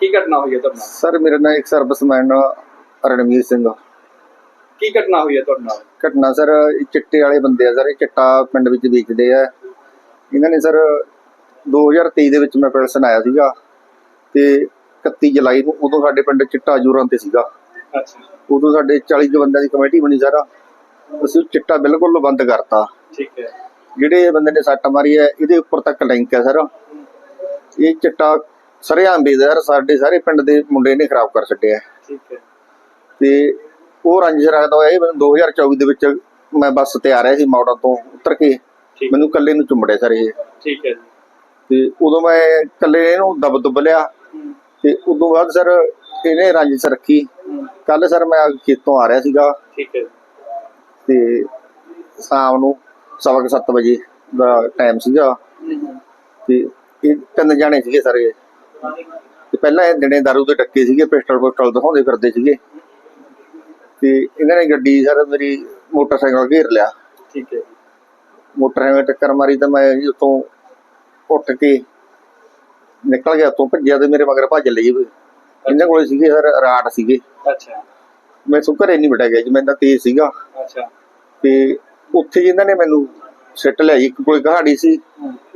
ਕੀ ਘਟਨਾ ਹੋਈ ਹੈ ਤੁਹਾਡੇ ਨਾਲ ਸਰ ਮੇਰਾ ਨਾਮ ਇੱਕ ਸਰਵਿਸਮੈਨ ਰਣਵੀਰ ਸਿੰਘ ਆ। ਕੀ ਘਟਨਾ ਹੋਈ ਹੈ ਤੁਹਾਡੇ ਨਾਲ? ਘਟਨਾ ਸਰ ਇਹ ਚਿੱਟੇ ਵਾਲੇ ਬੰਦੇ ਆ ਸਰ ਇਹ ਚਿੱਟਾ ਪਿੰਡ ਵਿੱਚ ਵੇਚਦੇ ਆ। ਇਹਨਾਂ ਨੇ ਸਰ 2023 ਦੇ ਵਿੱਚ ਮੈਂ ਪਿਲਸਨ ਆਇਆ ਸੀਗਾ ਤੇ 31 ਜੁਲਾਈ ਨੂੰ ਉਦੋਂ ਸਾਡੇ ਪਿੰਡ ਚਿੱਟਾ ਜੂਰਾਂ ਤੇ ਸੀਗਾ। ਅੱਛਾ। ਉਦੋਂ ਸਾਡੇ 40 ਕੁ ਬੰਦਿਆਂ ਦੀ ਕਮੇਟੀ ਬਣੀ ਸਰ ਅਸੀਂ ਚਿੱਟਾ ਬਿਲਕੁਲ ਬੰਦ ਕਰਤਾ। ਠੀਕ ਹੈ। ਜਿਹੜੇ ਬੰਦੇ ਨੇ ਸੱਟ ਮਾਰੀ ਹੈ ਇਹਦੇ ਉੱਪਰ ਤੱਕ ਲਿੰਕ ਹੈ ਸਰ। ਇਹ ਚਿੱਟਾ ਸਰੇਆਮ ਵੇਚਦਾ ਸਰ ਸਾਡੇ ਸਾਰੇ ਪਿੰਡ ਦੇ ਮੁੰਡੇ ਨੇ ਖਰਾਬ ਕਰ ਛੱਡਿਆ। ਠੀਕ ਹੈ। ਤੇ ਉਹ ਰੰਜਿਸ਼ ਰੱਖਦਾ ਹੋਇਆ ਇਹ ਮੈਨੂੰ 2024 ਦੇ ਵਿੱਚ ਮੈਂ ਬੱਸ ਤੇ ਆ ਰਿਹਾ ਸੀ ਮੌੜਾ ਤੋਂ ਉਤਰ ਕੇ। ਮੈਨੂੰ ਇਕੱਲੇ ਨੂੰ ਚੁੰਮੜਿਆ ਸਰ ਇਹ। ਠੀਕ ਹੈ ਤੇ ਉਦੋਂ ਮੈਂ ਇਕੱਲੇ ਇਹਨੂੰ ਦਬ ਦੁੱਬ ਲਿਆ। ਤੇ ਉਦੋਂ ਬਾਅਦ ਸਰ ਇਹਨੇ ਰੰਜਿਸ਼ ਰੱਖੀ। ਕੱਲ ਸਰ ਮੈਂ ਖੇਤੋਂ ਆ ਰਿਹਾ ਸੀਗਾ। ਠੀਕ ਹੈ ਤੇ ਸ਼ਾਮ ਨੂੰ ਸਵਾ ਕੁ ਸੱਤ ਵਜੇ ਦਾ ਟਾਈਮ ਸੀਗਾ। ਤੇ ਇਹ ਤਿੰਨ ਜਾਣੇ ਸੀਗੇ ਸਰ ਇਹ। ਤੇ ਪਹਿਲਾਂ ਇਹ ਦਿਨੇ ਦਾਰੂ ਦੇ ਟੱਕੇ ਸੀਗੇ ਪਿਸਟਲ ਪਿਸਟਲ ਦਿਖਾਉਂਦੇ ਫਿਰਦੇ ਸੀਗੇ। ਤੇ ਇਹਨਾਂ ਨੇ ਗੱਡੀ ਸਰ ਮੇਰੀ ਮੋਟਰਸਾਈਕਲ ਘੇਰ ਲਿਆ। ਠੀਕ ਹੈ ਮੋਟਰਸਾਈਕਲ ਟੱਕਰ ਮਾਰੀ ਤਾਂ ਮੈਂ ਜੀ ਉੱਠ ਕੇ ਨਿਕਲ ਗਿਆ ਉੱਥੋਂ ਭੱਜਿਆ ਤੇ ਮੇਰੇ ਮਗਰ ਭੱਜ ਲਈ। ਇਹਨਾਂ ਕੋਲੇ ਸੀਗੇ ਸਰ ਰਾਟ ਸੀਗੇ। ਅੱਛਾ। ਮੈਂ ਘਰੇ ਨਹੀਂ ਬਟਿਆ ਗਿਆ ਜੀ ਮੈਂ ਤਾਂ ਤੇਜ਼ ਸੀਗਾ। ਅੱਛਾ। ਤੇ ਉੱਥੇ ਜੀ ਇਹਨਾਂ ਨੇ ਮੈਨੂੰ ਸਿੱਟ ਲਿਆ ਜੀ ਇੱਕ ਕੋਲੇ ਕਹਾੜੀ ਸੀ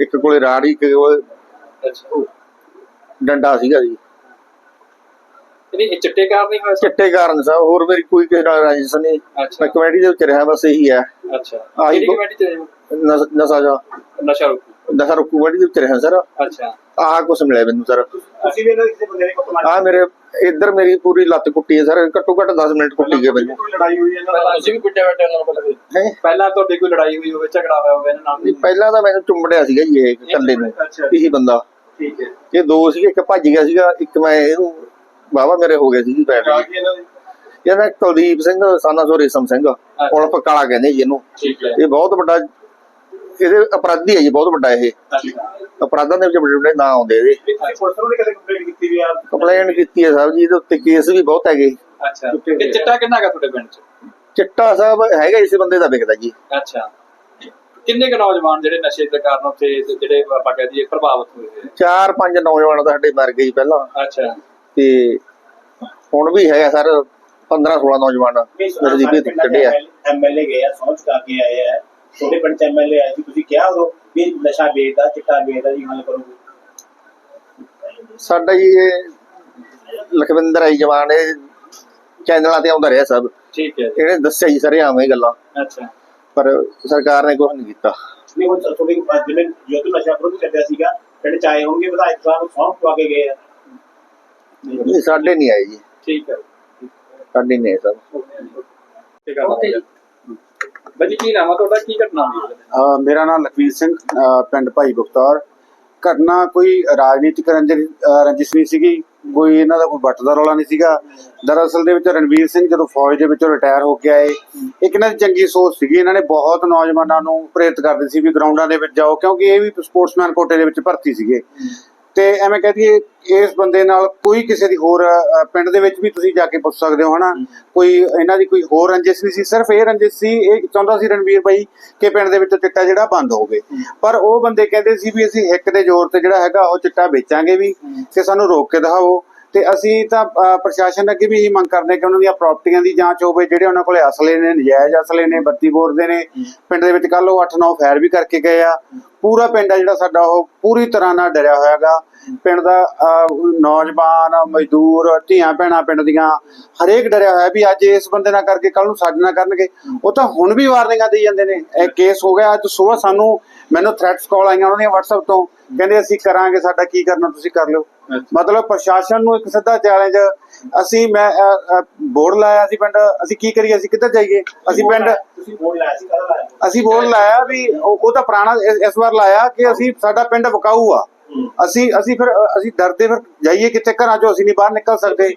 ਇੱਕ ਕੋਲੇ ਰਾੜ ਸੀ, ਇੱਕ ਕੋਲੇ ਅੱਛਾ। ਡੰਡਾ ਸੀਗਾ ਜੀ। ਨਹੀਂ ਇਹ ਚਿੱਟੇ ਕਾਰਨ ਨਹੀਂ ਹੋਇਆ? ਚਿੱਟੇ ਕਾਰਨ ਸਾਹਿਬ ਹੋਰ ਮੇਰੀ ਕੋਈ ਕਿਸੇ ਨਾਲ ਰਾਜਿਸ਼ ਨਹੀਂ। ਅੱਛਾ। ਮੈਂ ਕਮੇਟੀ ਦੇ ਵਿੱਚ ਰਿਹਾ ਬਸ ਇਹੀ ਹੈ। ਅੱਛਾ। ਆਹੀ ਕਮੇਟੀ ਚ ਰਹੇ ਹੋ? ਨਸ- ਨਸ਼ਾ ਜਾ। ਨਸ਼ਾ ਰੋਕੂ। ਨਸ਼ਾ ਰੋਕੂ ਕਮੇਟੀ ਦੇ ਵਿੱਚ ਰਿਹਾ ਸਰ। ਅੱਛਾ। ਆਹ ਕੁਛ ਮਿਲਿਆ ਮੈਨੂੰ ਸਰ। ਤੁਸੀਂ ਵੀ ਇਹਨਾਂ ਕਿਸੇ ਬੰਦੇ ਨੇ ਕੁੱਟਮਾਰ ਆ ਮੇਰੇ ਇੱਧਰ ਮੇਰੀ ਪੂਰੀ ਲੱਤ ਕੁੱਟੀ ਹੈ ਸਰ। ਘੱਟੋ ਘੱਟ 10 ਮਿੰਟ ਕੁੱਟੀ ਗਏ ਮੈਨੂੰ। ਕੋਈ ਲੜਾਈ ਹੋਈ ਇਹਨਾਂ ਨਾਲ? ਤੁਸੀਂ ਵੀ ਕੁੱਟਿਆ ਬੈਠੇ ਇਹਨਾਂ ਨਾਲ ਪਹਿਲਾਂ ਹੈਂ? ਪਹਿਲਾਂ ਤੁਹਾਡੀ ਕੋਈ ਲੜਾਈ ਹੋਈ ਹੋਵੇ ਝਗੜਾ ਹੋਇਆ ਹੋਵੇ ਇਹਨਾਂ ਨਾਲ ਨਹੀਂ, ਪਹਿਲਾਂ ਤਾਂ ਮੈਨੂੰ ਚੁੰਮੜਿਆ ਸੀਗਾ ਜੀ ਇਹ ਇਕੱਲੇ ਨੂੰ। ਅੱਛਾ। ਇਹੀ ਬੰਦਾ। ਠੀਕ ਹੈ। ਇਹ ਦੋ ਸੀਗੇ ਇੱਕ ਭੱਜ ਗਿਆ ਸੀਗਾ ਇੱਕ ਮੈਂ ਇਹਨੂੰ ਵਾਵਾ ਮੇਰੇ ਹੋ ਗਏ ਸੀ ਜੀ ਬੈਠ ਗਏ ਗਈ ਇਹਨਾਂ ਦੀ? ਇਹਦਾ ਕੁਲਦੀਪ ਸਿੰਘ ਸਾਨਾ ਸੋ ਰੇਸ਼ਮ ਸਿੰਘ। ਉਲਫ ਕਾਲਾ ਕਹਿੰਦੇ ਜੀ ਇਹਨੂੰ। ਠੀਕ ਹੈ। ਇਹ ਬਹੁਤ ਵੱਡਾ ਇਹਦੇ ਅਪਰਾਧੀ ਹੈ ਜੀ ਬਹੁਤ ਵੱਡਾ ਇਹ। ਅਪਰਾਧਾਂ ਦੇ ਵਿੱਚ ਵੱਡੇ ਵੱਡੇ ਨਾਂ ਆਉਂਦੇ ਇਹਦੇ। ਪੁਲਿਸ ਨੂੰ ਕਦੇ ਕੰਪਲੇਂਟ ਕੀਤੀ ਵੀ ਆ? ਕੰਪਲੇਂਟ ਕੀਤੀ ਹੈ ਸਾਹਿਬ ਜੀ ਇਹਦੇ ਉੱਤੇ ਕੇਸ ਵੀ ਬਹੁਤ ਹੈਗੇ। ਅੱਛਾ। ਚਿੱਟਾ ਕਿੰਨਾ ਕਾ ਤੁਹਾਡੇ ਪਿੰਡ ਚ? ਚਿੱਟਾ ਸਾਹਿਬ ਹੈਗਾ ਇਸੇ ਬੰਦੇ ਦਾ ਵਿਕਦਾ ਜੀ। ਅੱਛਾ। ਕਿੰਨੇ ਕੁ ਨੌਜਵਾਨ ਜਿਹੜੇ ਨਸ਼ੇ ਦੇ ਕਾਰਨ ਉੱਥੇ ਜਿਹੜੇ ਆਪਾਂ ਕਹਿ ਦਈਏ ਪ੍ਰਭਾਵਿਤ ਹੋਏ ਚਾਰ ਪੰਜ ਨੌਜਵਾਨ ਤਾਂ ਸਾਡੇ ਮਰ ਗਏ ਜੀ ਪਹਿਲਾਂ? ਅੱਛਾ। ਤੇ ਹੁਣ ਵੀ ਹੈਗਾ ਸਰ 15 16 ਨੌਜਵਾਨ ਮੇਰੇ ਦੀ ਵੀ ਕੱਢੇ ਆ। ਐਮਐਲਏ ਗਏ ਆ ਸਹੁੰ ਚੁਕਾ ਕੇ ਆਏ ਆ। ਛੋਟੇ ਪਿੰਡ ਚ ਐਮਐਲਏ ਆਏ ਸੀ ਤੁਸੀਂ ਕਿਹਾ ਉਦੋਂ ਵੀ ਨਸ਼ਾ ਵੇਚਦਾ ਚਿੱਟਾ ਵੇਚਦਾ ਜੀ ਹੱਲ ਕਰੋਗੇ ਸਾਡਾ ਜੀ ਇਹ ਲਖਵਿੰਦਰ ਆਈ ਜਵਾਨ ਇਹ ਚੈਨਲਾਂ ਤੇ ਆਉਂਦਾ ਰਿਹਾ ਸਭ। ਠੀਕ ਹੈ। ਜੀ। ਇਹਨੇ ਦੱਸਿਆ ਜੀ ਸਾਰੇ ਆਵੇਂ ਗੱਲਾਂ। ਅੱਛਾ। ਪਰ ਸਰਕਾਰ ਨੇ ਕੁਝ ਨਹੀਂ ਕੀਤਾ। ਨਹੀਂ ਹੁਣ ਤੁਹਾਡੇ ਜਿਵੇਂ ਜੋ ਨਸ਼ਾ ਵਿਰੋਧੀ ਚੱਲਿਆ ਸੀਗਾ। ਪਿੰਡ ਚ ਆਏ ਹੋਣਗੇ ਵਿਧਾਇਕ ਸਾਹਿਬ ਸਹੁੰ ਚੁਕਾ ਕੇ ਗਏ ਆ। ਇਹ ਸਾਡੇ ਨਹੀਂ ਆਏ ਜੀ। ਠੀਕ ਹੈ। ਸਾਡੇ ਨਹੀਂ ਆਏ ਸਭ ਠੀਕ ਹੈ ਬਾਜੀ ਕੀ ਨਾਮ ਆ ਤੁਹਾਡਾ? ਕੀ ਘਟਨਾ ਹੋਈ? ਹੈ ਮੇਰਾ ਨਾਮ ਲਖਵੀਰ ਸਿੰਘ ਪਿੰਡ ਭਾਈ ਬਖਤੌਰ ਘਟਨਾ ਕੋਈ ਰਾਜਨੀਤਿਕ ਰੰਜਿਸ਼ ਨਹੀਂ ਸੀਗੀ। ਕੋਈ ਇਹਨਾਂ ਦਾ ਕੋਈ ਵੱਟ ਦਾ ਰੌਲਾ ਨਹੀਂ ਸੀਗਾ। ਦਰਅਸਲ ਦੇ ਵਿੱਚ ਰਣਵੀਰ ਸਿੰਘ ਜਦੋਂ ਫੌਜ ਦੇ ਵਿੱਚੋਂ ਰਿਟਾਇਰ ਹੋ ਕੇ ਆਏ ਇੱਕ ਇਹਨਾਂ ਦੀ ਚੰਗੀ ਸੋਚ ਸੀਗੀ। ਇਹਨਾਂ ਨੇ ਬਹੁਤ ਨੌਜਵਾਨਾਂ ਨੂੰ ਪ੍ਰੇਰਿਤ ਕਰਦੇ ਸੀ ਵੀ ਗਰਾਊਂਡਾਂ ਦੇ ਵਿੱਚ ਜਾਓ ਕਿਉਂਕਿ ਇਹ ਵੀ ਸਪੋਰਟਸਮੈਨ ਕੋਟੇ ਦੇ ਵਿੱਚ ਭਰਤੀ ਸੀਗੇ। ਤੇ ਐਵੇਂ ਕਹਿ ਦਈਏ ਇਸ ਬੰਦੇ ਨਾਲ ਕੋਈ ਕਿਸੇ ਦੀ ਹੋਰ ਪਿੰਡ ਦੇ ਵਿੱਚ ਵੀ ਤੁਸੀਂ ਜਾ ਕੇ ਪੁੱਛ ਸਕਦੇ ਹੋ, ਹਨਾ? ਕੋਈ ਇਹਨਾਂ ਦੀ ਕੋਈ ਹੋਰ ਰੰਜਿਸ਼ ਨਹੀਂ ਸੀ, ਸਿਰਫ ਇਹ ਰੰਜਿਸ਼ ਸੀ, ਇਹ ਚਾਹੁੰਦਾ ਸੀ ਰਣਵੀਰ ਬਾਈ ਕਿ ਪਿੰਡ ਦੇ ਵਿੱਚ ਚਿੱਟਾ ਜਿਹੜਾ ਬੰਦ ਹੋਵੇ। ਪਰ ਉਹ ਬੰਦੇ ਕਹਿੰਦੇ ਸੀ ਵੀ ਅਸੀਂ ਹਿੱਕ ਦੇ ਜ਼ੋਰ ਤੇ ਜਿਹੜਾ ਹੈਗਾ ਉਹ ਚਿੱਟਾ ਵੇਚਾਂਗੇ ਵੀ ਤੇ ਸਾਨੂੰ ਰੋਕ ਕੇ ਦਿਖਾਓ। ਤੇ ਅਸੀਂ ਤਾਂ ਅ, ਪ੍ਰਸ਼ਾਸਨ ਅੱਗੇ ਵੀ ਇਹੀ ਮੰਗ ਕਰਦੇ ਕਿ ਉਹਨਾਂ ਦੀਆਂ ਪ੍ਰਾਪਰਟੀਆਂ ਦੀ ਜਾਂਚ ਹੋਵੇ ਜਿਹੜੇ ਉਹਨਾਂ ਕੋਲੇ ਅਸਲੇ ਨੇ ਨਜਾਇਜ਼ ਅਸਲੇ ਨੇ ਬੱਤੀ ਬੋਰਡ ਦੇ ਨੇ। ਪਿੰਡ ਦੇ ਵਿੱਚ ਕੱਲ ਉਹ 8-9 ਫਾਇਰ ਵੀ ਕਰਕੇ ਗਏ ਆ। ਪੂਰਾ ਪਿੰਡ ਆ ਜਿਹੜਾ ਸਾਡਾ ਉਹ ਪੂਰੀ ਤਰ੍ਹਾਂ ਨਾਲ ਡਰਿਆ ਹੋਇਆਗਾ ਪਿੰਡ ਦਾ ਨੌਜਵਾਨ ਮਜ਼ਦੂਰ ਧੀਆਂ ਭੈਣਾਂ ਪਿੰਡ ਦੀਆਂ ਹਰੇਕ ਡਰਿਆ ਹੋਇਆ ਵੀ ਅੱਜ ਇਸ ਬੰਦੇ ਨਾਲ ਕਰਕੇ ਕੱਲ ਨੂੰ ਸਾਡੇ ਨਾਲ ਕਰਨਗੇ। ਉਹ ਤਾਂ ਹੁਣ ਵੀ ਵਾਰਨਿੰਗਾਂ ਦੇਈ ਜਾਂਦੇ ਨੇ। ਇਹ ਕੇਸ ਹੋ ਗਿਆ ਅੱਜ ਸਵੇਰ ਸਾਨੂੰ ਮੈਨੂੰ ਥ੍ਰੈਟਸ ਕਾਲ ਆਈਆਂ ਉਹਨਾਂ ਦੀਆਂ WhatsApp ਤੋਂ। ਕਹਿੰਦੇ ਅਸੀਂ ਕਰਾਂਗੇ ਸਾਡਾ ਕੀ ਕਰਨਾ ਤੁਸੀਂ ਕਰ ਲਿਓ। ਮਤਲਬ ਪ੍ਰਸ਼ਾਸਨ ਨੂੰ ਇੱਕ ਸਿੱਧਾ ਚੈਲੰਜ ਅਸੀਂ ਮੈਂ ਬੋਰਡ ਲਾਇਆ ਸੀ ਪਿੰਡ ਅਸੀਂ ਕੀ ਕਰੀਏ ਅਸੀਂ ਕਿੱਧਰ ਜਾਈਏ? ਅਸੀਂ ਪਿੰਡ ਤੁਸੀਂ ਬੋਲ ਲਾਇਆ ਸੀ ਕਦੋਂ ਲਾਇਆ? ਅਸੀਂ ਬੋਲ ਲਾਇਆ ਵੀ ਉਹ ਤਾਂ ਪੁਰਾਣਾ ਇਸ- ਇਸ ਵਾਰ ਲਾਇਆ ਕਿ ਅਸੀਂ ਸਾਡਾ ਪਿੰਡ ਵਿਕਾਊ ਆ। ਅਸੀਂ ਅਸੀਂ ਫਿਰ ਅਸੀਂ ਡਰਦੇ ਫਿਰ ਜਾਈਏ ਕਿੱਥੇ? ਘਰਾਂ ਚੋਂ ਅਸੀਂ ਨਹੀਂ ਬਾਹਰ ਨਿਕਲ ਸਕਦੇ?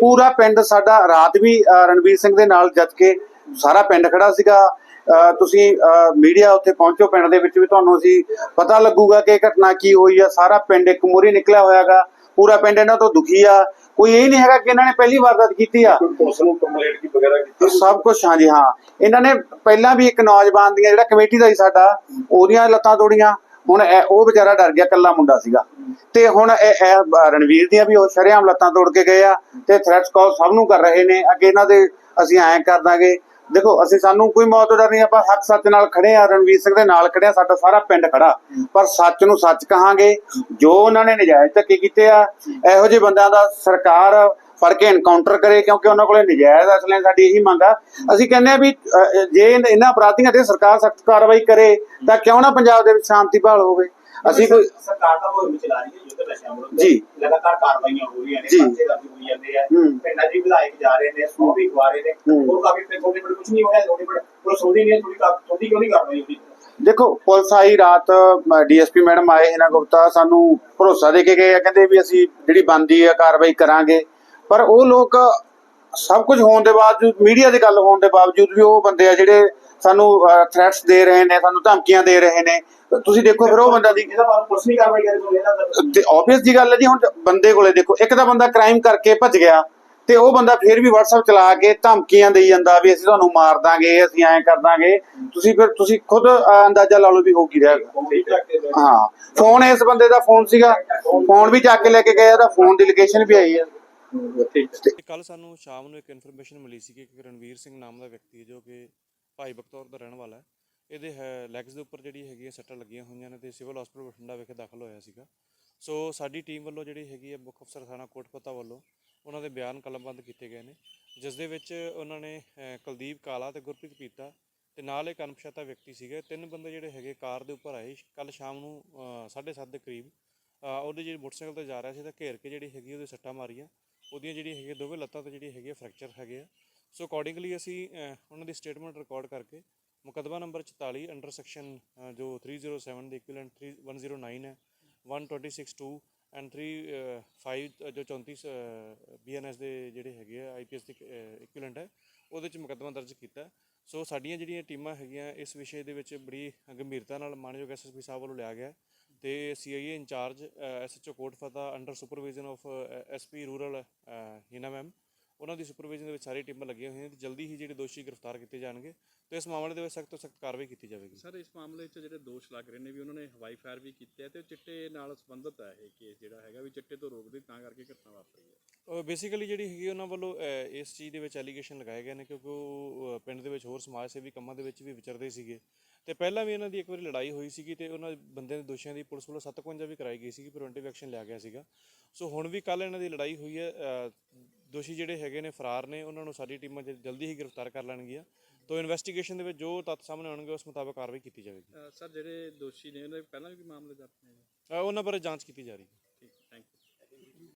ਪੂਰਾ ਪਿੰਡ ਸਾਡਾ ਰਾਤ ਵੀ ਰਣਵੀਰ ਸਿੰਘ ਦੇ ਨਾਲ ਜੱਜ ਕੇ ਸਾਰਾ ਪਿੰਡ ਖੜਾ ਸੀਗਾ। ਤੁਸੀਂ ਮੀਡੀਆ ਉੱਥੇ ਪਹੁੰਚੋ ਪਿੰਡ ਦੇ ਵਿੱਚ ਵੀ ਤੁਹਾਨੂੰ ਅਸੀਂ ਪਤਾ ਲੱਗੂਗਾ ਕਿ ਇਹ ਘਟਨਾ ਕੀ ਹੋਈ ਆ। ਸਾਰਾ ਪਿੰਡ ਇੱਕ ਮੋਰੀ ਨਿਕਲਿਆ ਹੋਇਆਗਾ ਪੂਰਾ ਪਿੰਡ ਇਹਨਾਂ ਤੋਂ ਦੁਖੀ ਆ। ਕੋਈ ਇਹ ਨਹੀਂ ਹੈਗਾ ਕਿ ਇਹਨਾਂ ਨੇ ਪਹਿਲੀ ਵਾਰਦਾਤ ਕੀਤੀ ਆ। ਪੁਲਿਸ ਨੂੰ ਕੰਪਲੇਂਟ ਕੀ ਵਗੈਰਾ ਕੀਤੀ ਸਭ ਕੁਝ ਹਾਂਜੀ ਹਾਂ। ਇਹਨਾਂ ਨੇ ਪਹਿਲਾਂ ਵੀ ਇੱਕ ਨੌਜਵਾਨ ਦੀਆਂ ਜਿਹੜਾ ਕਮੇਟੀ ਦਾ ਸੀ ਸਾਡਾ ਉਹਦੀਆਂ ਲੱਤਾਂ ਤੋੜੀਆਂ। ਹੁਣ ਉਹ ਵਿਚਾਰਾ ਡਰ ਗਿਆ ਕੱਲਾ ਮੁੰਡਾ ਸੀਗਾ। ਤੇ ਹੁਣ ਰਣਵੀਰ ਦੀਆਂ ਵੀ ਉਹ ਸ਼ਰੇਆਮ ਲੱਤਾਂ ਤੋੜ ਕੇ ਗਏ ਆ ਤੇ ਥ੍ਰੈਟਸ ਕਾਲ ਸਭ ਨੂੰ ਕਰ ਰਹੇ ਨੇ। ਅੱਗੇ ਇਹਨਾਂ ਦੇ ਅਸੀਂ ਐਂ ਕਰ ਦਾਂਗੇ। ਦੇਖੋ ਅਸੀਂ ਸਾਨੂੰ ਕੋਈ ਮੌਤ ਤੋਂ ਡਰ ਨਹੀਂ ਆਪਾਂ ਹੱਕ ਸੱਚ ਨਾਲ ਖੜੇ ਆ ਰਣਵੀਰ ਸਿੰਘ ਦੇ ਨਾਲ ਖੜੇ ਆ ਸਾਡਾ ਸਾਰਾ ਪਿੰਡ ਖੜਾ। ਪਰ ਸੱਚ ਨੂੰ ਸੱਚ ਕਹਾਂਗੇ ਜੋ ਉਹਨਾਂ ਨੇ ਨਜਾਇਜ਼ ਧੱਕੇ ਕੀਤੇ ਆ ਇਹੋ ਜਿਹੇ ਬੰਦਿਆਂ ਦਾ ਸਰਕਾਰ ਫੜ ਕੇ ਐਨਕਾਊਂਟਰ ਕਰੇ ਕਿਉਂਕਿ ਉਹਨਾਂ ਕੋਲੇ ਨਜਾਇਜ਼ ਅਸਲੇ ਸਾਡੀ ਇਹੀ ਮੰਗ ਆ। ਅਸੀਂ ਕਹਿੰਦੇ ਆ ਵੀ ਜੇ ਇਹਨਾਂ ਅਪਰਾਧੀਆਂ ਤੇ ਸਰਕਾਰ ਸਖਤ ਕਾਰਵਾਈ ਕਰੇ ਤਾਂ ਕਿਉਂ ਨਾ ਪੰਜਾਬ ਦੇ ਵਿੱਚ ਸ਼ਾਂਤੀ ਭਾਲ ਹੋਵੇ? ਅਸੀਂ ਕੋਈ ਸਰਕਾਰ ਤਾਂ ਮੁਹਿੰਮ ਚਲਾ ਰਹੀ ਹੈ। ਯੁੱਧ ਨਸ਼ਿਆਂ ਵਿਰੁੱਧ ਜੀ। ਲਗਾਤਾਰ ਕਾਰਵਾਈਆਂ ਹੋ ਰਹੀਆਂ ਨੇ ਜੀ। ਪਰਚੇ ਦਰਜ ਹੋਈ ਜਾਂਦੇ ਆ ਹੂੰ। ਪਿੰਡਾਂ ਦੀ ਵਿਧਾਇਕ ਜਾ ਰਹੇ ਨੇ ਸੌ ਵੀ ਖਵਾ ਰਹੇ ਨੇ ਹੂੰ। ਉਹ ਕਾਫੀ ਥੋੜੇ ਬੜੇ ਕੁਝ ਨਹੀਂ ਹੋਇਆ ਥੋੜੇ ਬੜੇ ਉਹ ਸੋਧੀ ਨਹੀਂ ਥੋੜੀ ਥੋੜੀ ਕਿਉਂ ਨਹੀਂ ਕਾਰਵਾਈ ਹੁੰਦੀ ਦੇਖੋ ਪੁਲਿਸ ਆਈ ਰਾਤ ਡੀਐਸਪੀ ਮੈਡਮ ਆਏ ਹਿਨਾ ਗੁਪਤਾ ਸਾਨੂੰ ਭਰੋਸਾ ਦੇ ਕੇ ਗਏ ਆ ਕਹਿੰਦੇ ਵੀ ਅਸੀਂ ਜਿਹੜੀ ਬੰਦੀ ਆ ਕਾਰਵਾਈ ਕਰਾਂਗੇ ਪਰ ਉਹ ਲੋਕ ਸਭ ਕੁਝ ਹੋਣ ਦੇ ਬਾਵਜੂਦ ਮੀਡੀਆ ਦੀ ਗੱਲ ਹੋਣ ਦੇ ਬਾਵਜੂਦ ਵੀ ਉਹ ਬੰਦੇ ਆ ਜਿਹੜੇ ਸਾਨੂੰ ਥ੍ਰੈਟਸ ਦੇ ਰਹੇ ਨੇ ਸਾਨੂੰ ਧਮਕੀਆਂ ਦੇ ਰਹੇ ਨੇ। ਤੁਸੀਂ ਦੇਖੋ ਫਿਰ ਉਹ ਬੰਦਾ ਦੀ ਪੁਲਿਸ ਨਹੀਂ ਕਾਰਵਾਈ ਕਰੇ ਆਬਵੀਅਸ ਜੀ ਗੱਲ ਹੈ ਜੀ ਹੁਣ ਬੰਦੇ ਕੋਲੇ ਦੇਖੋ ਇੱਕ ਤਾਂ ਬੰਦਾ ਕ੍ਰਾਈਮ ਕਰਕੇ ਭੱਜ ਗਿਆ ਤੇ ਉਹ ਬੰਦਾ ਫਿਰ ਵੀ WhatsApp ਚਲਾ ਕੇ ਧਮਕੀਆਂ ਦੇਈ ਜਾਂਦਾ ਵੀ ਅਸੀਂ ਤੁਹਾਨੂੰ ਮਾਰ ਦਾਂਗੇ ਅਸੀਂ ਐਂ ਕਰ ਦਾਂਗੇ। ਤੁਸੀਂ ਫਿਰ ਤੁਸੀਂ ਖੁਦ ਅੰਦਾਜ਼ਾ ਲਾ ਲਓ ਵੀ ਹੋ ਕੀ ਰਿਹਾ ਹੈ ਹਾਂ ਫੋਨ ਇਸ ਬੰਦੇ ਦਾ ਫੋਨ ਸੀਗਾ ਫੋਨ ਵੀ ਚੱਕ ਕੇ ਲੈ ਕੇ ਗਏ ਤਾਂ ਫੋਨ ਦੀ ਲੋਕੇਸ਼ਨ ਵੀ ਆਈ ਹੈ ਕੱਲ ਸਾਨੂੰ ਸ਼ਾਮ ਨੂੰ ਇੱਕ ਇਨਫੋਰਮੇਸ਼ਨ ਮਿਲੀ ਸੀ ਕਿ ਰਣਵੀਰ ਸਿੰਘ ਨਾਮ ਦਾ ਵਿਅਕਤੀ ਜੋ ਕਿ ਭਾਈ ਬਖਤੌਰ ਦਾ ਰਹਿਣ ਵਾਲਾ ਹੈ। ਇਹਦੇ ਲੈਗਸ ਦੇ ਉੱਪਰ ਜਿਹੜੀ ਹੈਗੀ ਹੈ ਸੱਟਾਂ ਲੱਗੀਆਂ ਹੋਈਆਂ ਨੇ ਤੇ ਸਿਵਲ ਹਸਪੀਟਲ ਬਠਿੰਡਾ ਵਿਖੇ ਦਾਖਲ ਹੋਇਆ ਸੀਗਾ। ਸੋ ਸਾਡੀ ਟੀਮ ਵੱਲੋਂ ਜਿਹੜੀ ਹੈਗੀ ਹੈ, ਮੁੱਖ ਅਫਸਰ ਥਾਣਾ ਕੋਟਪਤਾ ਵੱਲੋਂ ਉਹਨਾਂ ਦੇ ਬਿਆਨ ਕਲਮਬੰਦ ਕੀਤੇ ਗਏ ਨੇ, ਜਿਸ ਦੇ ਵਿੱਚ ਉਹਨਾਂ ਨੇ ਕੁਲਦੀਪ ਕਾਲਾ ਤੇ ਗੁਰਪ੍ਰੀਤ ਪੀਤਾ ਤੇ ਨਾਲ ਇੱਕ ਅਨਪਛਾਤਾ ਵਿਅਕਤੀ ਸੀਗੇ। ਤਿੰਨ ਬੰਦੇ ਜਿਹੜੇ ਹੈਗੇ ਕਾਰ ਦੇ ਉੱਪਰ ਆਏ। ਕੱਲ ਸ਼ਾਮ ਨੂੰ 7:30 ਦੇ ਕਰੀਬ ਉਹਦੇ ਜਿਹੜੀ ਮੋਟਰਸਾਈਕਲ ਤੇ ਜਾ ਰਿਹਾ ਸੀ ਤਾਂ ਘੇਰ ਕੇ ਜਿਹੜੀ ਹੈਗੀ ਉਹਦੇ ਸੱਟਾਂ ਮਾਰੀਆਂ। ਉਹਦੀਆਂ ਜਿਹੜੀ ਹੈਗੀ ਦੋਵੇਂ ਲੱਤਾਂ ਤੇ ਜਿਹੜੀ ਹੈਗੀ ਫ੍ਰੈਕਚਰ ਹੈਗੇ ਆ। ਸੋ ਅਕੋਰਡਿੰਗਲੀ ਅਸੀਂ ਉਹਨਾਂ ਦੀ ਸਟੇਟਮੈਂਟ ਰਿਕਾਰਡ ਕਰਕੇ ਮੁਕੱਦਮਾ ਨੰਬਰ 44 ਅੰਡਰ ਸੈਕਸ਼ਨ ਜੋ 307 ਦੇ ਇਕੁਇਵਲੈਂਟ 3109 ਹੈ 1262 ਐਂਡ 35 ਜੋ 34 ਬੀਐਨਐਸ ਦੇ ਜਿਹੜੇ ਹੈਗੇ ਆ ਆਈਪੀਐਸ ਦੇ ਇਕੁਇਵਲੈਂਟ ਹੈ, ਉਹਦੇ ਚ ਮੁਕੱਦਮਾ ਦਰਜ ਕੀਤਾ ਸੋ ਸਾਡੀਆਂ ਜਿਹੜੀਆਂ ਟੀਮਾਂ ਹੈਗੀਆਂ, ਇਸ ਵਿਸ਼ੇ ਦੇ ਵਿੱਚ ਬੜੀ ਗੰਭੀਰਤਾ ਨਾਲ ਮਾਨਯੋਗ ਐਸਐਸਪੀ ਸਾਹਿਬ ਵੱਲੋਂ ਲਿਆ ਗਿਆ ਹੈ ਤੇ CIA in charge SHO Kot Fatta under supervision of SP rural Heena ma'am ਉਹਨਾਂ ਦੀ ਸੁਪਰਵਿਜ਼ਨ ਦੇ ਵਿੱਚ ਸਾਰੀ ਟੀਮਾਂ ਲੱਗੀਆਂ ਹੋਈਆਂ ਤੇ ਜਲਦੀ ਹੀ ਜਿਹੜੇ ਦੋਸ਼ੀ ਗ੍ਰਿਫਤਾਰ ਕੀਤੇ ਜਾਣਗੇ ਤੇ ਇਸ ਮਾਮਲੇ ਦੇ ਵਿੱਚ ਸਖਤ ਤੋਂ ਸਖਤ ਕਾਰਵਾਈ ਕੀਤੀ ਜਾਵੇਗੀ। ਸਰ ਇਸ ਮਾਮਲੇ 'ਚ ਜਿਹੜੇ ਦੋਸ਼ ਲੱਗ ਰਹੇ ਨੇ ਵੀ ਉਹਨਾਂ ਨੇ ਹਵਾਈ ਫਾਇਰ ਵੀ ਕੀਤੇ ਤੇ ਉਹ ਚਿੱਟੇ ਨਾਲ ਸੰਬੰਧਿਤ ਹੈ ਇਹ ਕੇਸ ਜਿਹੜਾ ਹੈਗਾ ਵੀ ਚਿੱਟੇ ਤੋਂ ਰੋਕਦੇ ਤਾਂ ਕਰਕੇ ਘਟਨਾ ਵਾਪਰੀ ਹੈ। ਬੇਸਿਕਲੀ ਜਿਹੜੀ ਹੈਗੀ ਉਹਨਾਂ ਵੱਲੋਂ ਇਸ ਚੀਜ਼ ਦੇ ਵਿੱਚ ਐਲੀਗੇਸ਼ਨ ਲਗਾਏ ਗਏ ਨੇ ਕਿਉਂਕਿ ਉਹ ਪਿੰਡ ਦੇ ਵਿੱਚ ਹੋਰ ਸਮਾਜ ਸੇਵੀ ਕੰਮਾਂ ਦੇ ਵਿੱਚ ਵੀ ਵਿਚਰਦੇ ਸੀਗੇ। ਤੇ ਪਹਿਲਾਂ ਵੀ ਇਹਨਾਂ ਦੀ ਇੱਕ ਵਾਰੀ ਲੜਾਈ ਹੋਈ ਸੀਗੀ ਤੇ ਉਹਨਾਂ ਬੰਦਿਆਂ ਦੇ ਦੋਸ਼ੀਆਂ ਦੀ ਪੁਲਿਸ ਵੱਲੋਂ 751 ਵੀ ਕਰਾਈ ਗਈ ਸੀਗੀ ਪ੍ਰੀਵੈਂਟਿਵ ਐਕਸ਼ਨ ਲਿਆ ਗਿਆ ਸੀਗਾ। ਸੋ ਹੁਣ ਵੀ ਕੱਲ ਇਹਨਾਂ ਦੀ ਲੜਾਈ ਹੋਈ ਹੈ ਦੋਸ਼ੀ ਜਿਹੜੇ ਹੈਗੇ ਨੇ ਫਰਾਰ ਨੇ ਉਹਨਾਂ ਨੂੰ ਸਾਡੀ ਟੀਮਾਂ ਜਲਦੀ ਹੀ ਗ੍ਰਿਫਤਾਰ ਕਰ ਲੈਣਗੀਆਂ। ਤੋਂ ਇਨਵੈਸਟੀਗੇਸ਼ਨ ਦੇ ਵਿੱਚ ਜੋ ਤੱਥ ਸਾਹਮਣੇ ਆਉਣਗੇ ਉਸ ਮੁਤਾਬਕ ਕਾਰਵਾਈ ਕੀਤੀ ਜਾਵੇਗੀ। ਸਰ ਜਿਹੜੇ ਦੋਸ਼ੀ ਨੇ ਉਹਨਾਂ ਦੇ ਪਹਿਲਾਂ ਵੀ ਕੋਈ ਮਾਮਲੇ ਦਰਜ ਨੇ? ਉਹਨਾਂ ਬਾਰੇ ਜਾਂਚ ਕੀਤੀ ਜਾ ਰਹੀ ਹੈ।